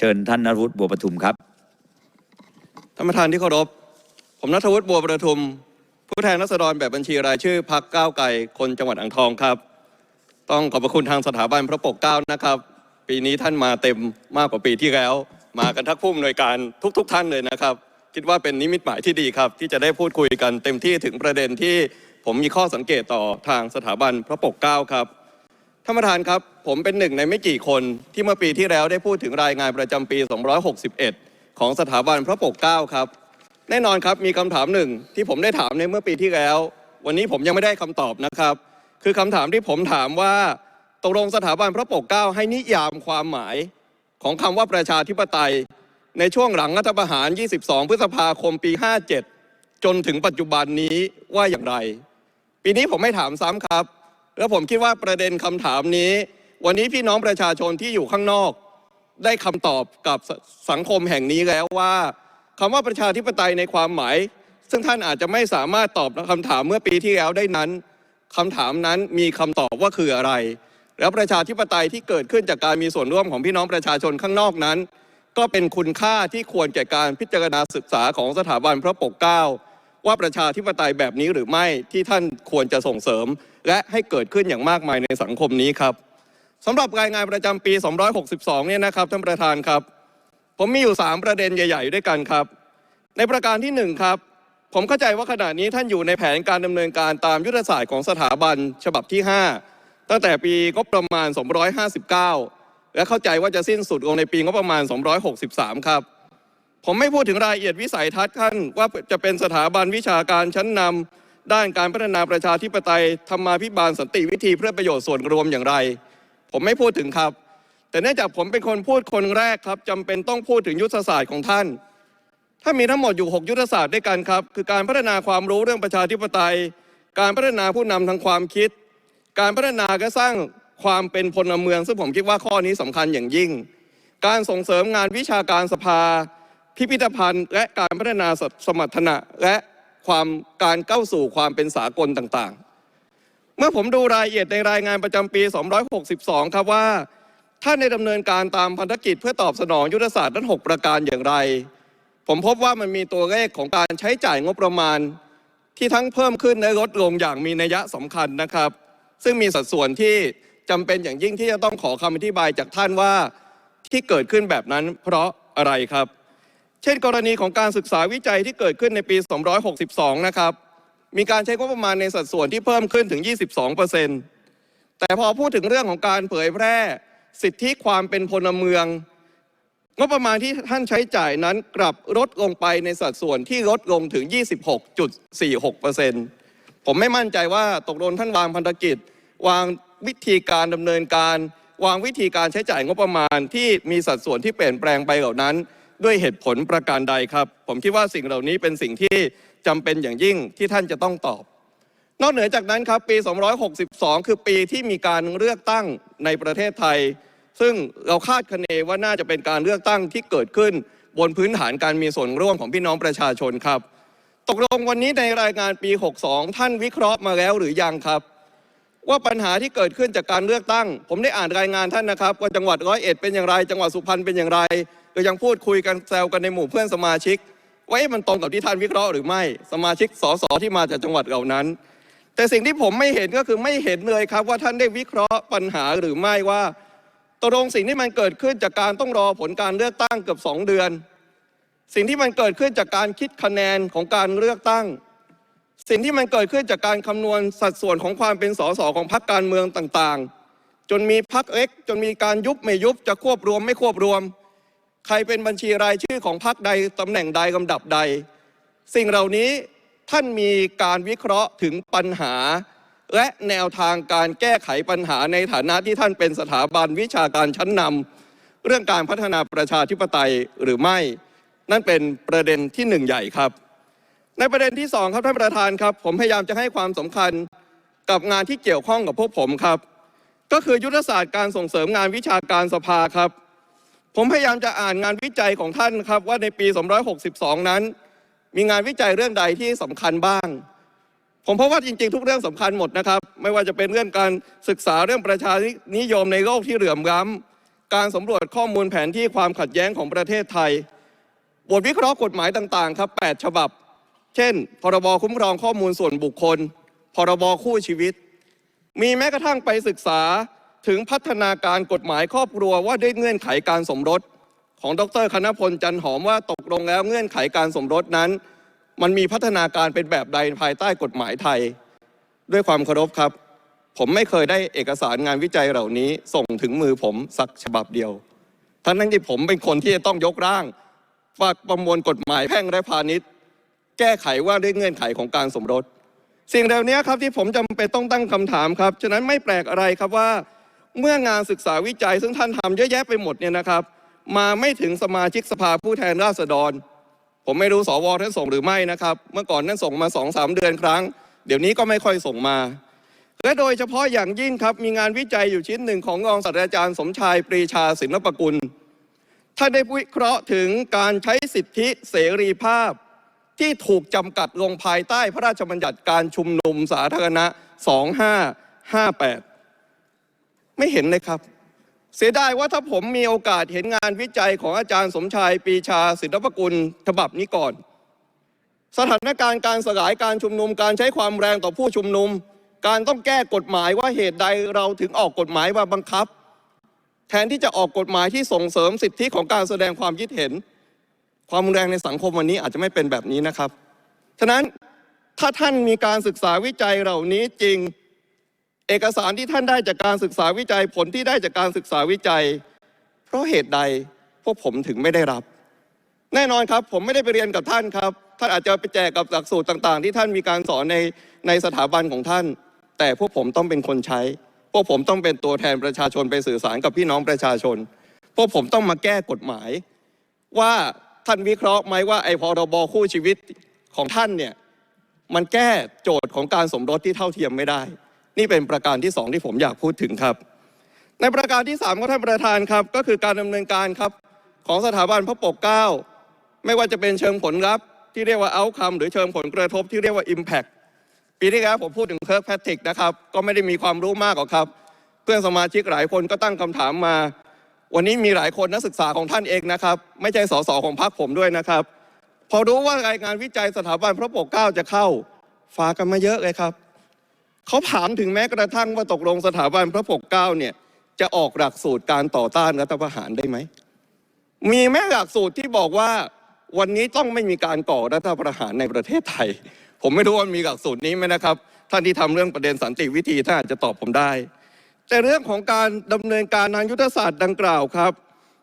เชิญท่านนรวุฒิบัวประทุมครับท่านประธานที่เคารพ ผมนัทวุฒิบัวประทุม ผู้แทนรัษฎรแบบบัญชีรายชื่อพักก้าวไกลคนจังหวัดอ่างทองครับ ต้องขอบพระคุณทางสถาบันพระปกเกล้านะครับ ปีนี้ท่านมาเต็มมากกว่าปีที่แล้ว มากันทักผู้อำนวยการทุก ๆท่านเลยนะครับ คิดว่าเป็นนิมิตหมายที่ดีครับ ที่จะได้พูดคุยกันเต็มที่ถึงประเด็นที่ผมมีข้อสังเกตต่อทางสถาบันพระปกเกล้าครับ ท่านประธานครับ ผมเป็นหนึ่งในไม่กี่คนที่เมื่อปีที่แล้วได้พูดถึงรายงานประจำปี 261 ของสถาบันพระปกเกล้าครับ แน่นอนครับมีคำถามหนึ่งที่ผมได้ถามในเมื่อปีที่แล้ว วันนี้ผมยังไม่ได้คำตอบนะครับ คือคำถามที่ผมถามว่าตกลงสถาบันพระปกเกล้าให้นิยามความหมายของคำว่าประชาธิปไตย ในช่วงหลังรัฐประหาร 22 พฤษภาคมปี 57 จนถึงปัจจุบันนี้ว่าอย่างไร ปีนี้ผมไม่ถามซ้ำครับ แล้วผมคิดว่าประเด็นคำถามนี้ วันนี้พี่น้องประชาชนที่อยู่ข้างนอก ได้คำตอบกับสสังคมแห่งนี้แล้วว่าคำว่าประชาธิปไตยในความหมาย ซึ่งท่านอาจจะไม่สามารถตอบคำถามเมื่อปีที่แล้วได้นั้นคำถามนั้นมีคำตอบว่าคืออะไร แล้วประชาธิปไตยที่เกิดขึ้นจากการมีส่วนร่วมของพี่น้องประชาชนข้างนอกนั้น ก็เป็นคุณค่าที่ควรแก่การพิจารณาศึกษาของสถาบันพระปกเกล้า ว่าประชาธิปไตยแบบนี้หรือไม่ที่ท่านควรจะส่งเสริม และให้เกิดขึ้นอย่างมากมายในสังคมนี้ครับสำหรับรายงานประจำปี 262 เนี่ยนะครับท่านประธานครับ ผมมีอยู่ 3 ประเด็นใหญ่ ๆ ด้วยกันครับ ในประการที่1ครับผมเข้าใจว่าขณะนี้ท่านอยู่ในแผนการดำเนินการตามยุทธศาสตร์ของสถาบันฉบับที่ 5 ตั้งแต่ปีงบประมาณ 259 และเข้าใจว่าจะสิ้นสุดลงในปีงบประมาณ 263 ครับ ผมไม่พูดถึงรายละเอียดวิสัยทัศน์ท่านว่าจะเป็นสถาบันวิชาการชั้นนำด้านการพัฒนาประชาธิปไตยธรรมาภิบาลสันติวิธีเพื่อประโยชน์ส่วนรวมอย่างไร ผมไม่พูดถึงครับ แต่เนื่องจากผมเป็นคนพูดคนแรกครับจำเป็นต้องพูดถึงยุทธศาสตร์ของท่าน ถ้ามีทั้งหมดอยู่ 6 ยุทธศาสตร์ด้วยกันครับ คือการพัฒนาความรู้เรื่องประชาธิปไตย การพัฒนาผู้นำทางความคิด การพัฒนาและสร้างความเป็นพลเมือง ซึ่งผมคิดว่าข้อนี้สำคัญอย่างยิ่ง การส่งเสริมงานวิชาการสภา พิพิธภัณฑ์ และการพัฒนาสมรรถนะและความการก้าวสู่ความเป็นสากลต่างๆ เมื่อผมดูรายละเอียดในรายงานประจำปี 262 ครับว่า ท่านได้ดำเนินการตามพันธกิจเพื่อตอบสนองยุทธศาสตร์ทั้ง 6 ประการอย่างไร ผมพบว่ามันมีตัวเลขของการใช้จ่ายงบประมาณ ที่ทั้งเพิ่มขึ้นและลดลงอย่างมีนัยสำคัญนะครับ ซึ่งมีสัดส่วนที่จำเป็นอย่างยิ่งที่จะต้องขอคำอธิบายจากท่านว่าที่เกิดขึ้นแบบนั้นเพราะอะไรครับ เช่นกรณีของการศึกษาวิจัยที่เกิดขึ้นในปี 262 นะครับ มีการใช้งบประมาณในสัดส่วนที่เพิ่มขึ้นถึง 22%แต่พอพูดถึงเรื่องของการเผยแพร่ สิทธิความเป็นพลเมือง งบประมาณที่ท่านใช้จ่ายนั้นกลับลดลงไปในสัดส่วนที่ลดลงถึง 26.46%ผมไม่มั่นใจว่าตกลงท่านวางพันธกิจ วางวิธีการดำเนินการ วางวิธีการใช้จ่ายงบประมาณที่มีสัดส่วนที่เปลี่ยนแปลงไปเหล่านั้น ด้วยเหตุผลประการใดครับ ผมคิดว่าสิ่งเหล่านี้เป็นสิ่งที่จำเป็นอย่างยิ่งที่ท่านจะต้องตอบ นอกเหนือจากนั้นครับปี 262 คือปีที่มีการเลือกตั้งในประเทศไทย ซึ่งเราคาดคะเนว่าน่าจะเป็นการเลือกตั้งที่เกิดขึ้น บนพื้นฐานการมีส่วนร่วมของพี่น้องประชาชนครับ ตกลงวันนี้ในรายงานปี 62 ท่านวิเคราะห์มาแล้วหรือยังครับว่าปัญหาที่เกิดขึ้นจากการเลือกตั้ง ผมได้อ่านรายงานท่านนะครับ ว่าจังหวัดร้อยเอ็ดเป็นอย่างไร จังหวัดสุพรรณเป็นอย่างไร ก็ยังพูดคุยกันแซวกันในหมู่เพื่อนสมาชิกว่ามันตรงกับที่ท่านวิเคราะห์หรือไม่สมาชิกสสที่มาจากจังหวัดเหล่านั้น แต่สิ่งที่ผมไม่เห็นก็คือไม่เห็นเลยครับว่าท่านได้วิเคราะห์ปัญหาหรือไม่ว่าตกลงสิ่งที่มันเกิดขึ้นจากการต้องรอผลการเลือกตั้งเกือบสองเดือน สิ่งที่มันเกิดขึ้นจากการคิดคะแนนของการเลือกตั้ง สิ่งที่มันเกิดขึ้นจากการคำนวณสัดส่วนของความเป็นสสของพรรคการเมืองต่างๆ จนมีพรรคเล็กจนมีการยุบไม่ยุบจะควบรวมไม่ควบรวม ใครเป็นบัญชีรายชื่อของพรรคใดตำแหน่งใดลำดับใด สิ่งเหล่านี้ท่านมีการวิเคราะห์ถึงปัญหา และแนวทางการแก้ไขปัญหาในฐานะที่ท่านเป็นสถาบันวิชาการชั้นนำเรื่องการพัฒนาประชาธิปไตยหรือไม่ นั่นเป็นประเด็นที่หนึ่งใหญ่ครับ ในประเด็นที่สองครับท่านประธานครับ ผมพยายามจะให้ความสำคัญกับงานที่เกี่ยวข้องกับพวกผมครับ ก็คือยุทธศาสตร์การส่งเสริมงานวิชาการสภาครับ ผมพยายามจะอ่านงานวิจัยของท่านครับว่าในปี 262 นั้น มีงานวิจัยเรื่องใดที่สำคัญบ้าง ผมพบว่าจริงๆ ทุกเรื่องสำคัญหมดนะครับ ไม่ว่าจะเป็นเรื่องการศึกษาเรื่องประชานิยมในโลกที่เหลื่อมล้การสำรวจข้อมูลแผนที่ความขัดแย้งของประเทศไทย บทวิเคราะห์กฎหมายต่างๆ ครับ 8 ฉบับ เช่น พรบคุ้มครองข้อมูลส่วนบุคคล พรบคู่ชีวิต มีแม้กระทั่งไปศึกษา ถึงพัฒนาการกฎหมายครอบครัวว่าด้วยเงื่อนไขการสมรส ของดรคณพลจันหอมว่าตกลงแล้วเงื่อนไขการสมรสนั้น มันมีพัฒนาการเป็นแบบใดภายใต้กฎหมายไทย ด้วยความเคารพครับ ผมไม่เคยได้เอกสารงานวิจัยเหล่านี้ส่งถึงมือผมสักฉบับเดียวทั้งนั้นที่ผมเป็นคนที่จะต้องยกร่างฝากประมวลกฎหมายแพ่งและพาณิชย์ แก้ไขว่าด้วยเงื่อนไขของการสมรส สิ่งเหล่านี้ครับที่ผมจำเป็นต้องตั้งคำถามครับฉะนั้นไม่แปลกอะไรครับว่า เมื่องานศึกษาวิจัย ซึ่งท่านทำเยอะแยะไปหมดเนี่ยนะครับ มาไม่ถึงสมาชิกสภาผู้แทนราษฎร ผมไม่รู้สวท่านส่งหรือไม่นะครับ เมื่อก่อนท่านส่งมาสองสามเดือนครั้ง เดี๋ยวนี้ก็ไม่ค่อยส่งมา และโดยเฉพาะอย่างยิ่งครับมีงานวิจัยอยู่ชิ้นหนึ่งของรองศาสตราจารย์สมชายปรีชาศิลปกุลท่านได้วิเคราะห์ถึงการใช้สิทธิเสรีภาพ ที่ถูกจำกัดลงภายใต้พระราชบัญญัติการชุมนุมสาธารณะ 2558 ไม่เห็นเลยครับ เสียดายว่าถ้าผมมีโอกาสเห็นงานวิจัยของอาจารย์สมชายปีชาศิลปกุลฉบับนี้ก่อน สถานการณ์การสลายการชุมนุมการใช้ความแรงต่อผู้ชุมนุม การต้องแก้กฎหมายว่าเหตุใดเราถึงออกกฎหมายมาบังคับ แทนที่จะออกกฎหมายที่ส่งเสริมสิทธิของการแสดงความคิดเห็น ความรุนแรงในสังคมวันนี้อาจจะไม่เป็นแบบนี้นะครับฉะนั้นถ้าท่านมีการศึกษาวิจัยเหล่านี้จริง เอกสารที่ท่านได้จากการศึกษาวิจัยผลที่ได้จากการศึกษาวิจัย เพราะเหตุใดพวกผมถึงไม่ได้รับ แน่นอนครับผมไม่ได้ไปเรียนกับท่านครับ ท่านอาจจะไปแจกกับหลักสูตรต่าง ๆ ที่ท่านมีการสอนในในสถาบันของท่าน แต่พวกผมต้องเป็นคนใช้ พวกผมต้องเป็นตัวแทนประชาชนไปสื่อสารกับพี่น้องประชาชน พวกผมต้องมาแก้กฎหมาย ว่าท่านวิเคราะห์ไหมว่าไอ้พรบคู่ชีวิตของท่านเนี่ยมันแก้โจทย์ของการสมรสที่เท่าเทียมไม่ได้ นี่เป็นประการที่สองที่ผมอยากพูดถึงครับ ในประการที่สามของท่านประธานครับ ก็คือการดำเนินการครับของสถาบันพระปกเกล้าไม่ว่าจะเป็นเชิงผลลัพธ์ที่เรียกว่า outcome หรือเชิงผลกระทบที่เรียกว่า impact ปีที่แล้วผมพูดถึงเคิร์กแพทริกนะครับ ก็ไม่ได้มีความรู้มากหรอกครับ เพื่อนสมาชิกหลายคนก็ตั้งคำถามมา วันนี้มีหลายคนนักศึกษาของท่านเองนะครับ ไม่ใช่สสของพรรคผมด้วยนะครับ พอรู้ว่ารายงานวิจัยสถาบันพระปกเกล้าจะเข้า ฝากกันมาเยอะเลยครับ เขาถามถึงแม้กระทั่งว่าตกลงสถาบันพระปกเกล้าเนี่ยจะออกหลักสูตรการต่อต้านรัฐประหารได้ไหม มีแม้หลักสูตรที่บอกว่าวันนี้ต้องไม่มีการก่อรัฐประหารในประเทศไทย ผมไม่รู้ว่ามีหลักสูตรนี้ไหมนะครับ ท่านที่ทำเรื่องประเด็นสันติวิธีท่านอาจจะตอบผมได้ แต่เรื่องของการดำเนินการทางยุทธศาสตร์ดังกล่าวครับ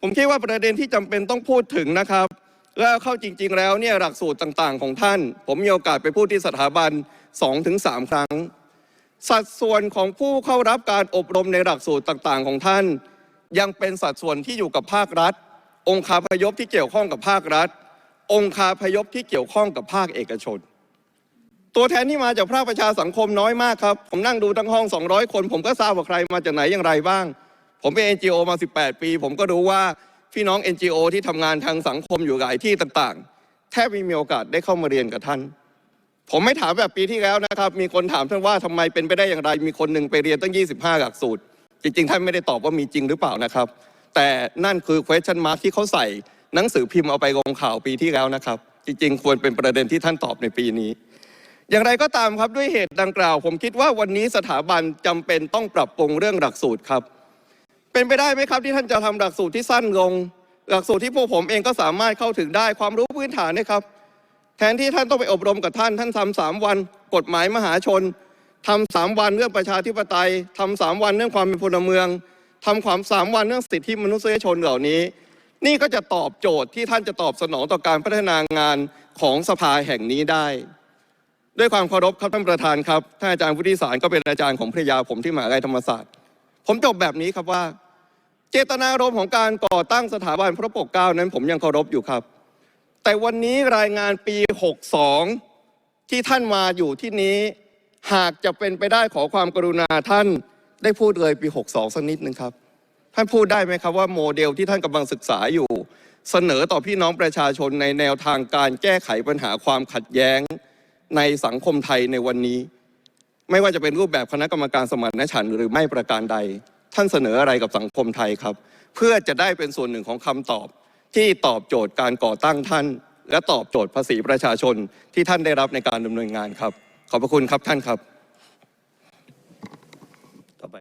ผมคิดว่าประเด็นที่จำเป็นต้องพูดถึงนะครับแล้วเข้าจริง ๆ แล้วเนี่ยหลักสูตรต่างๆ ของท่าน ผมมีโอกาสไปพูดที่สถาบัน2-3ครั้ง สัดส่วนของผู้เข้ารับการอบรมในหลักสูตรต่างๆ ของท่าน ยังเป็นสัดส่วนที่อยู่กับภาครัฐ องค์คาพยพที่เกี่ยวข้องกับภาครัฐ องค์คาพยพที่เกี่ยวข้องกับภาคเอกชน ตัวแทนที่มาจากภาคประชาสังคมน้อยมากครับ ผมนั่งดูทั้งห้อง 200 คน ผมก็ทราบว่าใครมาจากไหนอย่างไรบ้าง ผมเป็น NGO มา 18 ปี ผมก็รู้ว่าพี่น้อง NGO ที่ทำงานทางสังคมอยู่หลายที่ต่างๆ แทบไม่มีโอกาสได้เข้ามาเรียนกับท่าน ผมไม่ถามแบบปีที่แล้วนะครับ มีคนถามท่านว่าทำไมเป็นไปได้อย่างไร มีคนหนึ่งไปเรียนตั้ง 25 หลักสูตร จริงๆ ท่านไม่ได้ตอบว่ามีจริงหรือเปล่านะครับ แต่นั่นคือ question mark ที่เขาใส่หนังสือพิมพ์เอาไปลงข่าวปีที่แล้วนะครับ จริงๆ ควรเป็นประเด็นที่ท่านตอบในปีนี้ อย่างไรก็ตามครับด้วยเหตุดังกล่าว ผมคิดว่าวันนี้สถาบันจำเป็นต้องปรับปรุงเรื่องหลักสูตรครับ เป็นไปได้ไหมครับที่ท่านจะทำหลักสูตรที่สั้นลง หลักสูตรที่พวกผมเองก็สามารถเข้าถึงได้ความรู้พื้นฐานนะครับ แทนที่ท่านต้องไปอบรมกับท่าน ท่านทำสามวัน กฎหมายมหาชนทำสามวันเรื่องประชาธิปไตยทำสามวันเรื่องความเป็นพลเมืองทำความสามวันเรื่องสิทธิมนุษยชนเหล่านี้ นี่ก็จะตอบโจทย์ที่ท่านจะตอบสนองต่อการพัฒนางานของสภาแห่งนี้ได้ ด้วยความเคารพครับท่านประธานครับท่านอาจารย์วุฒิสารก็เป็นอาจารย์ของภรรยาผมที่มหาวิทยาลัยธรรมศาสตร์ ผมจบแบบนี้ครับว่า เจตนารมณ์ของการก่อตั้งสถาบันพระปกเกล้านั้นผมยังเคารพอยู่ครับ แต่วันนี้รายงานปี 62 ที่ท่านมาอยู่ที่นี้ หากจะเป็นไปได้ขอความกรุณาท่านได้พูดเลยปี 62 สักนิดนึงครับ ท่านพูดได้ไหมครับว่าโมเดลที่ท่านกำลังศึกษาอยู่ เสนอต่อพี่น้องประชาชนในแนวทางการแก้ไขปัญหาความขัดแย้งในสังคมไทยในวันนี้ ไม่ว่าจะเป็นรูปแบบคณะกรรมการสมานฉันท์หรือไม่ประการใด ท่านเสนออะไรกับสังคมไทยครับ เพื่อจะได้เป็นส่วนหนึ่งของคำตอบ ที่ตอบโจทย์การก่อตั้งท่าน และตอบโจทย์ภาษีประชาชนที่ท่านได้รับในการดำเนินงานครับขอบพระคุณครับท่านครับ